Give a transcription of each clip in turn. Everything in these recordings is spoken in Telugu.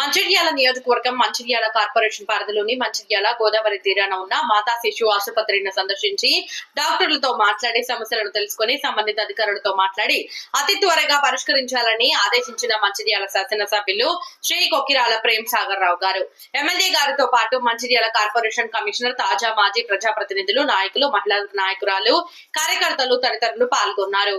మంచిర్యాల నియోజకవర్గం మంచిర్యాల కార్పొరేషన్ పరిధిలోని మంచిర్యాల గోదావరి తీరాన ఉన్న మాతా శిశు ఆసుపత్రిని సందర్శించి డాక్టర్లతో మాట్లాడి సమస్యలను తెలుసుకుని సంబంధిత అధికారులతో మాట్లాడి అతి త్వరగా పరిష్కరించాలని ఆదేశించిన మంచిర్యాల శాసనసభ్యులు శ్రీ కొక్కిరాల ప్రేమ్ సాగర్ రావు గారు. ఎమ్మెల్యే గారితో పాటు మంచిర్యాల కార్పొరేషన్ కమిషనర్ తాజా మాజీ ప్రజాప్రతినిధులు నాయకులు మహిళా నాయకురాలు కార్యకర్తలు తదితరులు పాల్గొన్నారు.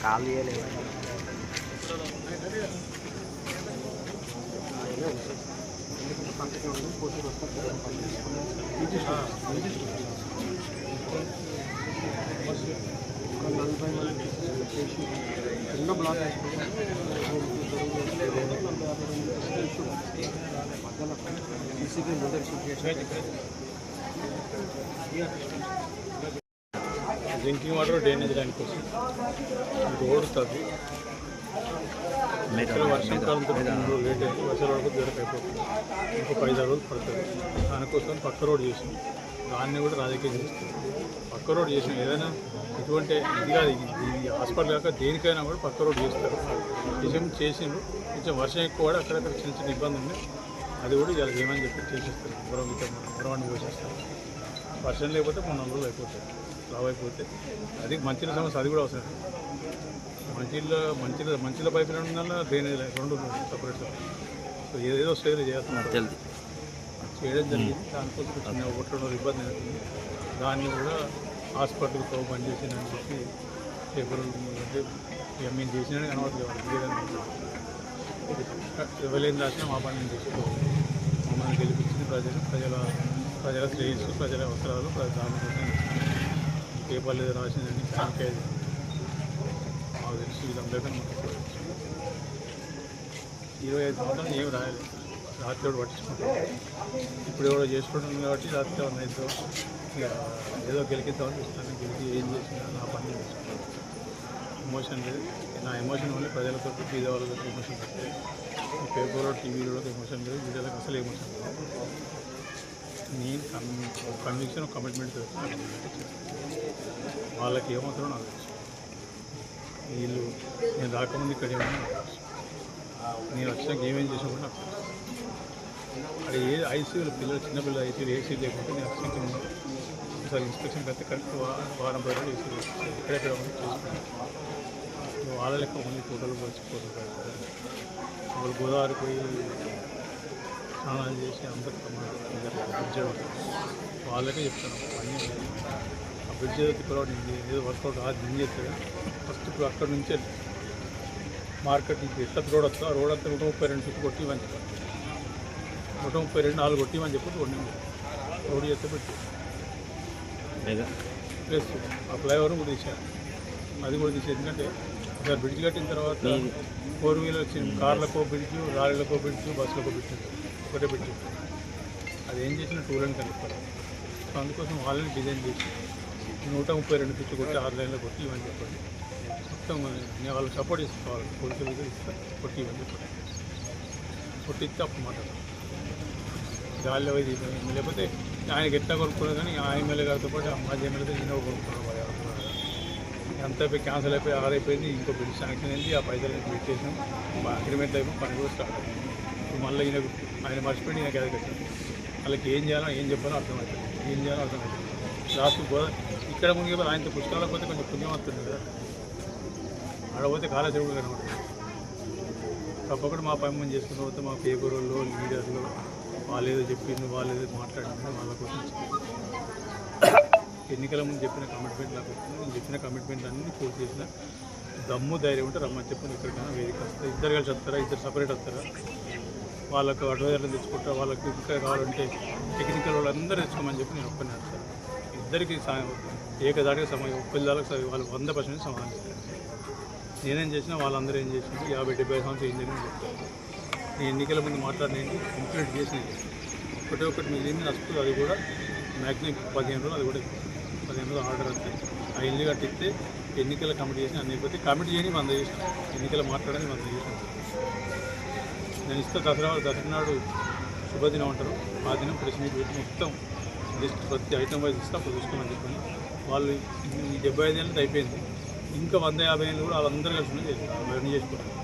Kali ya, lewatnya. వాడికి వచ్చినంటే కాలు తీయలేదు చిన్న బ్లాక్ సీసీకి ముందర డ్రింకింగ్ వాటర్ డ్రైనేజ్ దానికోసం. రోడ్ తగ్గి ఇక్కడ వర్షాకాలంతో ముందు లేట్ అయితే వర్షాల వరకు దూరం అయిపోతుంది. ఇంకొక ఐదు రోజులు పడుతుంది. దానికోసం పక్క రోడ్ చేసాం దాన్ని కూడా రాజకీయం చేస్తుంది. పక్క రోడ్ చేసాం ఏదైనా ఇటువంటి ఇది కాదు ఇది ఇది హాస్పిటల్ కాక దేనికైనా కూడా పక్క రోడ్ చేస్తారు. నిజం చేసిండ్రు. కొంచెం వర్షం ఎక్కువ కూడా అక్కడక్కడ చిన్న చిన్న ఇబ్బంది ఉంది అది కూడా ఇలా ఏమని చెప్పి చేసేస్తారు. గిట్ట గురవాన్ని పోసేస్తారు. వర్షం లేకపోతే మూడు రోజులు అయిపోతాయి. లావ్ అయిపోతే అది మంచిల సమస్య అది కూడా అవసరం. మంచిలో మంచిల మంచిల పైపు డ్రైనేజ్ లైన్ రెండు సపరేట్ సో ఏదేదో స్టేజ్ చేస్తున్నారు. చేయడం జరిగింది. దానికోసం చిన్న ఒకటి రెండు ఇబ్బంది అవుతుంది. దాన్ని కూడా హాస్పిటల్తో పని చేసిందని చెప్పి పేపర్ మేము చేసినట్టు కనబడలేదు ఎవరేం రాసినా మా పని నేను చేసి మమ్మల్ని గెలిపించింది ప్రజలు. ప్రజల ప్రజల శ్రేయస్సు ప్రజల అవసరాలు ప్రజల దానికోసం పేపర్లు శానిటైజ్ మాకు తెలుసు ఇరవై ఐదు సంవత్సరాలు ఏమి రాయలేదు. రాత్రి కూడా పట్టించుకుంటాం ఇప్పుడు ఎవరో చేసుకుంటుంది కాబట్టి రాత్రి ఏమన్నా అయితే ఇక ఏదో గెలికిద్దామని చూస్తాను గెలిచి ఏం చేసినా నా పని చేసుకుంటాను. ఎమోషన్ లేదు. నా ఎమోషన్ వల్ల ప్రజలతో బీద వాళ్ళతో ఎమోషన్ వస్తాయి ఈ పేపర్లో టీవీలో ఎమోషన్ లేదు. వీడియోలకు అసలు ఎమోషన్ లేదు. నేను కన్విక్షన్ కమిట్మెంట్ వాళ్ళకి ఏమవుతారో నాకు తెలుసు. వీళ్ళు నేను రాకముందు ఇక్కడ నేను వచ్చినాక ఏమేం చేసినా కూడా అక్కడ ఏ ఐసీయూలో పిల్లలు చిన్నపిల్లలు ఐసీయూలు ఏసీ లేకుంటే నేను వచ్చినాక ఒకసారి ఇన్స్పెక్షన్ పెడితే కరెక్ట్ వారం రోజులు ఏసీ ఎక్కడెక్కడ ఉంది చూసుకున్నాను వాళ్ళ లెక్క ఓన్లీ ఫోటోలు వచ్చి వాళ్ళు గోదావరి పోయి స్నానాలు చేసి అందరికీ వాళ్ళకే చెప్తాను. అన్నీ బ్రిడ్జ్ తిప్పరాడు ఏదో వర్కౌట్ ఆ దిన్ చేస్తుంది ఫస్ట్ ఇప్పుడు అక్కడ నుంచే మార్కెట్ నుంచి ఎట్లా రోడ్ వస్తుందో ఆ రోడ్ అంతా నూట ముప్పై రెండు చుట్టూ కొట్టి ఇవ్వని చెప్పాను నూట ముప్పై రెండు నాలుగు కొట్టి ఇవ్వని చెప్పి కొన్ని రోడ్ చేస్తే పెట్టి ప్లస్ ఆ ఫ్లైఓవర్ కూడా తీశారు అది కూడా తీసేది ఎందుకంటే ఇక్కడ బ్రిడ్జ్ కట్టిన తర్వాత ఫోర్ వీలర్ వచ్చింది కార్లకో బ్రిడ్జ్ లారీలకో బ్రిడ్జ్ బస్సులకో బ్రిడ్జ్ ఒకటే బ్రిడ్జ్ అది ఏం చేసిన టూ లైన్ కలుపుతారు సో అందుకోసం వాళ్ళని డిజైన్ చేసి నూట ముప్పై రెండు పిచ్చి కొట్టి ఆరు లైన్లో కొట్టి ఇవన్నీ చెప్పండి. మొత్తం నేను వాళ్ళకి సపోర్ట్ చేసుకోవాలి. పోలీసులు ఇస్తాను కొట్టి ఇవన్నీ చెప్పండి. కొట్టిస్తే అప్పుడు మాట్లాడతాం. గాలిలో ఇది లేకపోతే ఆయనకి ఎట్లా కొనుక్కున్నా కానీ ఆ ఎమ్మెల్యే గారితో పాటు మాజీ ఎమ్మెల్యేతో ఈయన కొనుక్కున్నారు మరి అంతా అయిపోయి క్యాన్సిల్ అయిపోయి ఆరైపోయింది ఇంకో బిల్ శాంక్షన్ అయింది. ఆ పైసలు వెయిట్ చేసాం అగ్రిమెంట్ అయిపోయి పని కూడా స్టార్ట్ అయింది. మళ్ళీ ఈయన ఆయన మర్చిపోయి ఈయన గది కట్టాను వాళ్ళకి ఏం చేయాలో ఏం చెప్పాలో అర్థమవుతుంది ఏం చేయాలో అర్థమవుతుంది లాస్ట్ ఇక్కడ మునిగి ఆయనతో పుస్తకాలకు పోతే కొంచెం పుణ్యం వస్తుంది కదా. ఆడ పోతే కాలేజీ కూడా తప్పకుండా మా పని మంది చేసుకున్న పోతే మా పేపర్ వాళ్ళు లీడర్లు వాళ్ళు ఏదో చెప్పింది వాళ్ళు ఏదో మాట్లాడింది వాళ్ళ కోసం ఎన్నికల ముందు చెప్పిన కమిట్మెంట్ నాకు వచ్చింది. నేను చెప్పిన కమిట్మెంట్ అన్ని పూర్తి చేసిన దమ్ము ధైర్యం ఉంటే రమ్మని చెప్పి ఎక్కడికైనా వేదిక వస్తారు ఇద్దరు కలిసి వస్తారా? ఇద్దరు సపరేట్ వస్తారా? వాళ్ళకు అడ్వైజర్లు తెచ్చుకుంటా వాళ్ళకి ఇంకా కావాలంటే టెక్నికల్ వాళ్ళందరూ తెచ్చుకోమని చెప్పి నేను ఒక్కనే వస్తాను. ఇద్దరికి అవుతుంది. ఏకదాటిగా సమయం ఒక్కళ్ళకి వాళ్ళు వంద పర్సెంట్ సమాధానం నేనేం చేసినా వాళ్ళందరూ ఏం చేసినా యాభై డెబ్బై సంవత్సరం ఏం జరిగింది చెప్తాను నేను ఎన్నికల ముందు మాట్లాడినండి కంప్లీట్ చేసిన ఒకటే ఒకటి మిగిలింది నష్టం అది కూడా మ్యాక్సిమం పదిహేను రోజులు అది కూడా పదిహేను రోజులు ఆర్డర్ వస్తే ఆ ఇల్లు కట్టిస్తే ఎన్నికల కమిటీ చేసిన అన్ని అయిపోతే కమిటీ చేయని వంద చేసినాం. ఎన్నికల మాట్లాడని వంద చేసినాం. నేను ఇస్తే దసరా దసరా నాడు శుభదినం అంటారు. ఆ దినం ప్రెస్ మీట్ పెట్టి మొత్తం లిస్ట్ ప్రతి ఐటమ్ వైజ్ ఇస్తే అప్పుడు చూసుకోమని చెప్పని. వాళ్ళు డెబ్బై ఐదు ఏళ్ళది అయిపోయింది. ఇంకా వంద యాభై ఏళ్ళు కూడా వాళ్ళందరూ కలిసి చేస్తారు. అవన్నీ చేసుకుంటారు